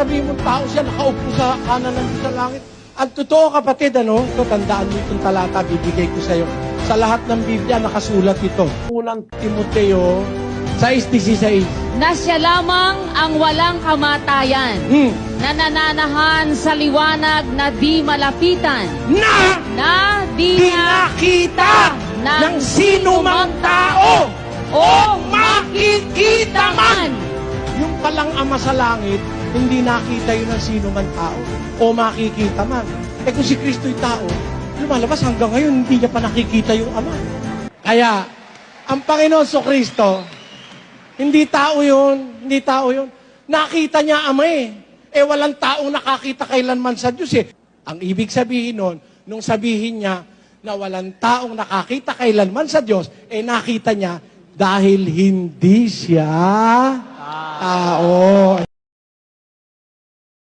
sabihin mo tao siya nakaupo sa kanan ng sa langit. Ang totoo kapatid, ano? Ito, tandaan mo itong talata, bibigay ko sa'yo. Sa lahat ng Biblia, nakasulat ito. Unang Timoteo 6.16. Na siya lamang ang walang kamatayan, Hmm. na nananahan sa liwanag na di malapitan, Na na di na ng sino mang tao o makikita man. Yung palang ama sa langit, hindi nakita yun ng sino man tao o makikita man. Eh kung si Kristo'y tao, lumalabas hanggang ngayon, hindi niya pa nakikita yung ama. Kaya, ang Panginoon so Kristo, hindi tao yun, hindi tao yun. Nakita niya ama eh. Eh walang taong nakakita kailanman sa Diyos eh. Ang ibig sabihin nun, nung sabihin niya na walang taong nakakita kailanman sa Diyos, eh nakita niya dahil hindi siya tao.